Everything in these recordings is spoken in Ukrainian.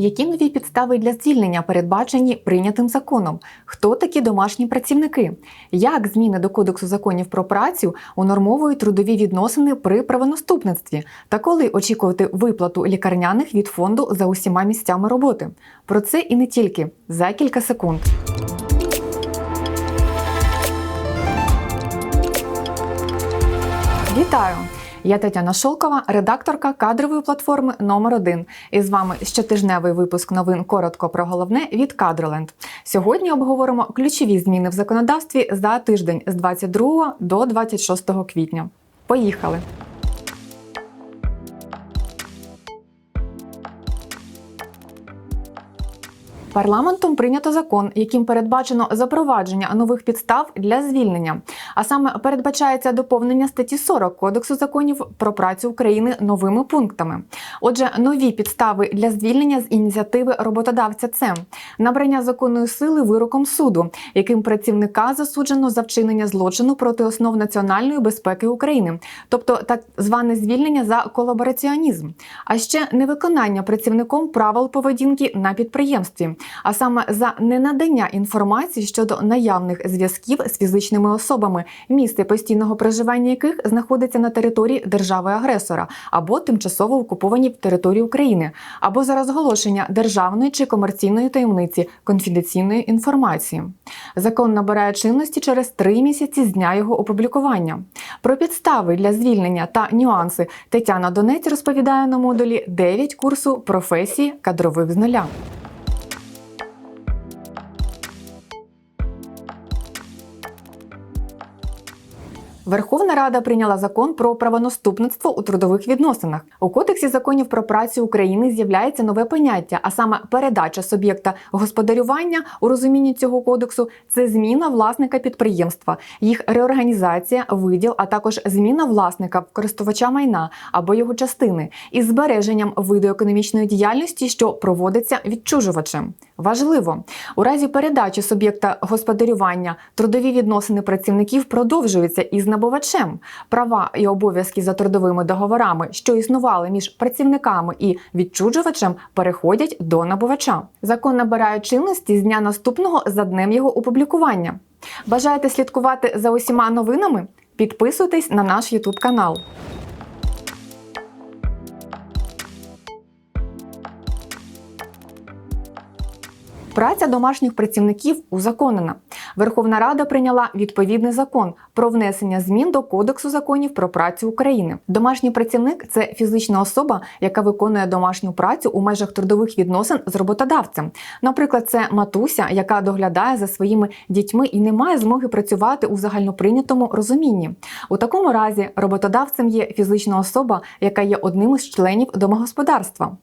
Які нові підстави для звільнення передбачені прийнятим законом? Хто такі домашні працівники? Як зміни до Кодексу законів про працю унормовують трудові відносини при правонаступництві? Та коли очікувати виплату лікарняних від фонду за усіма місцями роботи? Про це і не тільки за кілька секунд. Вітаю! Я Тетяна Шолкова, редакторка кадрової платформи номер 1 І з вами щотижневий випуск новин коротко про головне від Кадроленд. Сьогодні обговоримо ключові зміни в законодавстві за тиждень з 22 до 26 квітня. Поїхали! Парламентом прийнято закон, яким передбачено запровадження нових підстав для звільнення. А саме передбачається доповнення статті 40 Кодексу законів про працю України новими пунктами. Отже, нові підстави для звільнення з ініціативи роботодавця це набрання законної сили вироком суду, яким працівника засуджено за вчинення злочину проти основ національної безпеки України, тобто так зване звільнення за колабораціонізм, а ще невиконання працівником правил поведінки на підприємстві а саме за ненадання інформації щодо наявних зв'язків з фізичними особами, місце постійного проживання яких знаходиться на території держави-агресора або тимчасово окуповані території України, або за розголошення державної чи комерційної таємниці конфіденційної інформації. Закон набирає чинності через три місяці з дня його опублікування. Про підстави для звільнення та нюанси Тетяна Донець розповідає на модулі 9 курсу професії кадрових з нуля. Верховна Рада прийняла закон про правонаступництво у трудових відносинах. У Кодексі законів про працю України з'являється нове поняття, а саме передача суб'єкта господарювання у розумінні цього кодексу це зміна власника підприємства, їх реорганізація, виділ, а також зміна власника користувача майна або його частини із збереженням виду економічної діяльності, що проводиться відчужувачем. Важливо у разі передачі суб'єкта господарювання трудові відносини працівників продовжуються із набувачем. Права і обов'язки за трудовими договорами, що існували між працівниками і відчужувачем, переходять до набувача. Закон набирає чинності з дня наступного за днем його опублікування. Бажаєте слідкувати за усіма новинами? Підписуйтесь на наш YouTube канал. Праця домашніх працівників узаконена. Верховна Рада прийняла відповідний закон про внесення змін до Кодексу законів про працю України. Домашній працівник це фізична особа, яка виконує домашню працю у межах трудових відносин з роботодавцем. Наприклад, це матуся, яка доглядає за своїми дітьми і не має змоги працювати у загальноприйнятому розумінні. У такому разі роботодавцем є фізична особа, яка є одним із членів домогосподарства.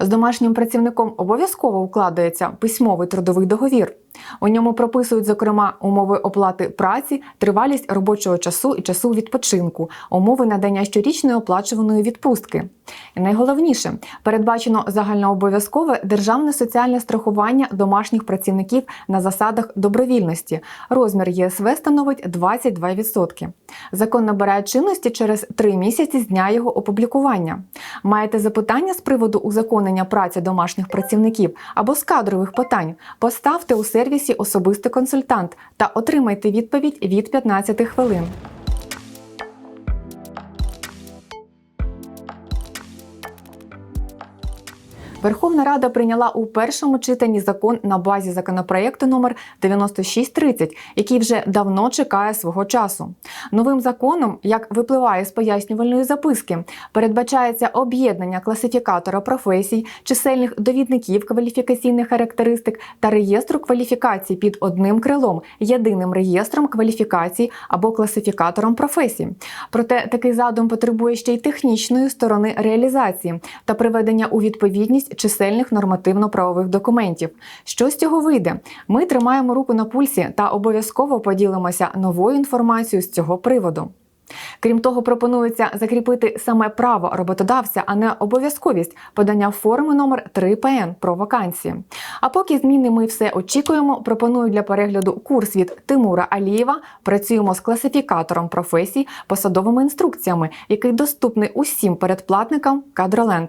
З домашнім працівником обов'язково укладається письмовий трудовий договір. У ньому прописують, зокрема, умови оплати праці, тривалість робочого часу і часу відпочинку, умови надання щорічної оплачуваної відпустки. І найголовніше передбачено загальнообов'язкове державне соціальне страхування домашніх працівників на засадах добровільності. Розмір ЄСВ становить 22%. Закон набирає чинності через три місяці з дня його опублікування. Маєте запитання з приводу узаконення праці домашніх працівників або з кадрових питань? Поставте у сервісі Особистий консультант та отримайте відповідь від 15 хвилин. Верховна Рада прийняла у першому читанні закон на базі законопроекту номер 9630, який вже давно чекає свого часу. Новим законом, як випливає з пояснювальної записки, передбачається об'єднання класифікатора професій, чисельних довідників кваліфікаційних характеристик та реєстру кваліфікацій під одним крилом, єдиним реєстром кваліфікацій або класифікатором професій. Проте такий задум потребує ще й технічної сторони реалізації та приведення у відповідність чисельних нормативно-правових документів. Що з цього вийде? Ми тримаємо руку на пульсі та обов'язково поділимося новою інформацією з цього приводу. Крім того, пропонується закріпити саме право роботодавця, а не обов'язковість подання форми номер 3 ПН про вакансії. А поки зміни ми все очікуємо, пропоную для перегляду курс від Тимура Алієва. Працюємо з класифікатором професій, посадовими інструкціями, який доступний усім передплатникам Кадроленд.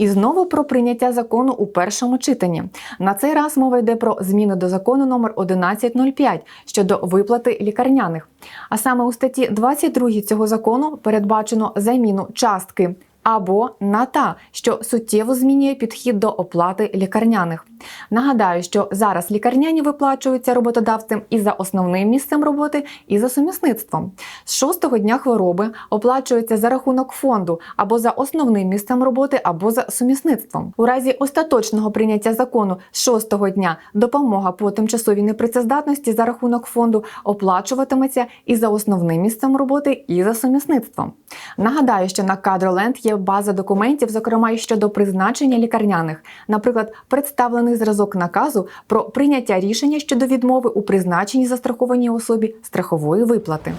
І знову про прийняття закону у першому читанні. На цей раз мова йде про зміни до закону номер 1105 щодо виплати лікарняних. А саме у статті 22 цього закону передбачено заміну частки або на та, що суттєво змінює підхід до оплати лікарняних. Нагадаю, що зараз лікарняні виплачуються роботодавцем і за основним місцем роботи, і за сумісництвом. З шостого дня хвороби оплачуються за рахунок фонду або за основним місцем роботи, або за сумісництвом. У разі остаточного прийняття закону з шостого дня допомога по тимчасовій непрацездатності за рахунок фонду оплачуватиметься і за основним місцем роботи, і за сумісництвом. Нагадаю, що на Кадроленд є база документів, зокрема і щодо призначення лікарняних, наприклад, представлений зразок наказу про прийняття рішення щодо відмови у призначенні застрахованій особі страхової виплати.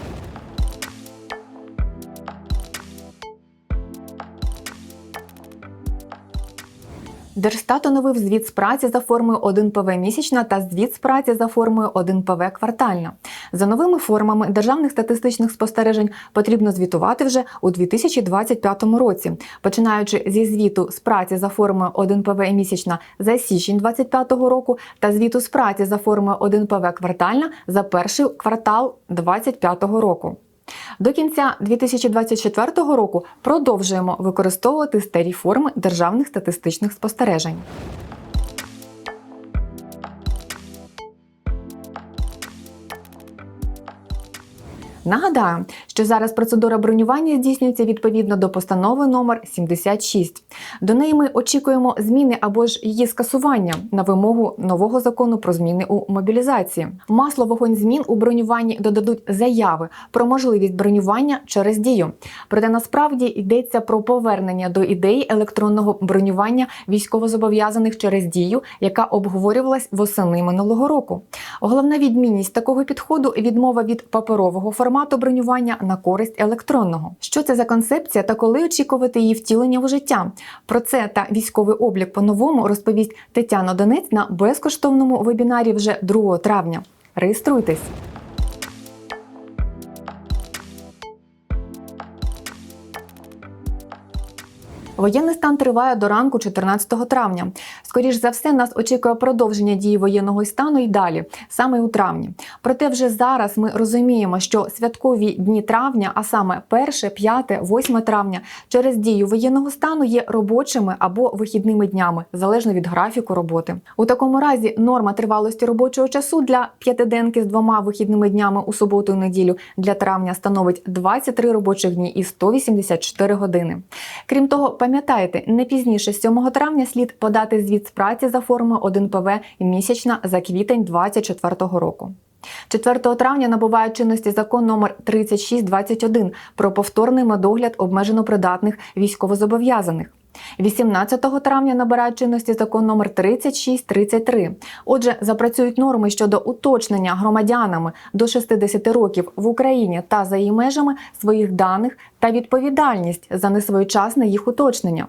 Держстат оновив звіт з праці за формою 1 ПВ місячна та звіт з праці за формою 1 ПВ квартальна. За новими формами державних статистичних спостережень потрібно звітувати вже у 2025 році, починаючи зі звіту з праці за формою 1 ПВ місячна за січень 2025 року та звіту з праці за формою 1 ПВ квартальна за перший квартал 2025 року. До кінця 2024 року продовжуємо використовувати старі форми державних статистичних спостережень. Нагадаю, що зараз процедура бронювання здійснюється відповідно до постанови номер 76. До неї ми очікуємо зміни або ж її скасування на вимогу нового закону про зміни у мобілізації. Масло вогонь змін у бронюванні додадуть заяви про можливість бронювання через дію. Проте насправді йдеться про повернення до ідеї електронного бронювання військовозобов'язаних через дію, яка обговорювалась восени минулого року. Головна відмінність такого підходу відмова від паперового формату бронювання на користь електронного. Що це за концепція та коли очікувати її втілення в життя? Про це та військовий облік по-новому розповість Тетяна Донець на безкоштовному вебінарі вже 2 травня. Реєструйтесь! Воєнний стан триває до ранку 14 травня. Скоріш за все, нас очікує продовження дії воєнного стану і далі, саме у травні. Проте вже зараз ми розуміємо, що святкові дні травня, а саме 1, 5, 8 травня, через дію воєнного стану є робочими або вихідними днями, залежно від графіку роботи. У такому разі норма тривалості робочого часу для п'ятиденки з двома вихідними днями у суботу і неділю для травня становить 23 робочих дні і 184 години. Крім того, Пам'ятайте, не пізніше 7 травня слід подати звіт з праці за формою 1 ПВ місячна за квітень 2024 року. 4 травня набуває чинності закон номер 3621 про повторний медогляд обмежено придатних військовозобов'язаних. 18 травня набирає чинності закон номер 3633. Отже, запрацюють норми щодо уточнення громадянами до 60 років в Україні та за її межами своїх даних та відповідальність за несвоєчасне їх уточнення.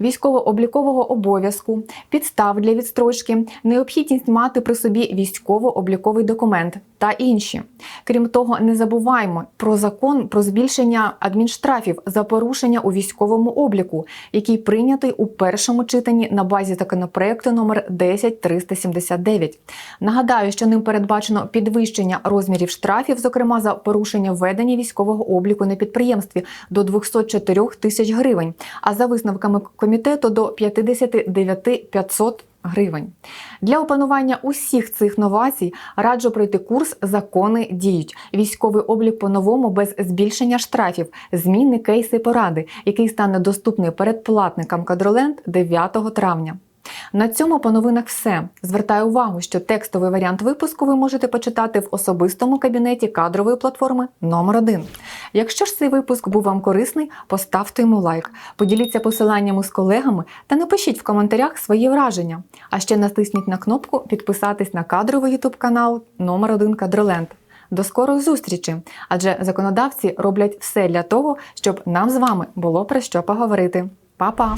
Військово-облікового обов'язку, підстав для відстрочки, необхідність мати при собі військово-обліковий документ та інші. Крім того, не забуваймо про закон про збільшення адмінштрафів за порушення у військовому обліку, який прийнятий у першому читанні на базі законопроекту номер 10379. Нагадаю, що ним передбачено підвищення розмірів штрафів, зокрема за порушення введення військового обліку на підприємстві до 204 тисяч гривень, а за висновками комітету до 59 500 гривень. Для опанування усіх цих новацій раджу пройти курс Закони діють. Військовий облік по-новому без збільшення штрафів, зміни кейси поради, який стане доступний передплатникам Кадроленд 9 травня. На цьому по новинах все. Звертаю увагу, що текстовий варіант випуску ви можете почитати в особистому кабінеті кадрової платформи номер 1 Якщо ж цей випуск був вам корисний, поставте йому лайк, поділіться посиланнями з колегами та напишіть в коментарях свої враження. А ще натисніть на кнопку підписатись на кадровий ютуб канал номер 1 Кадроленд. До скорої зустрічі, адже законодавці роблять все для того, щоб нам з вами було про що поговорити. Па-па!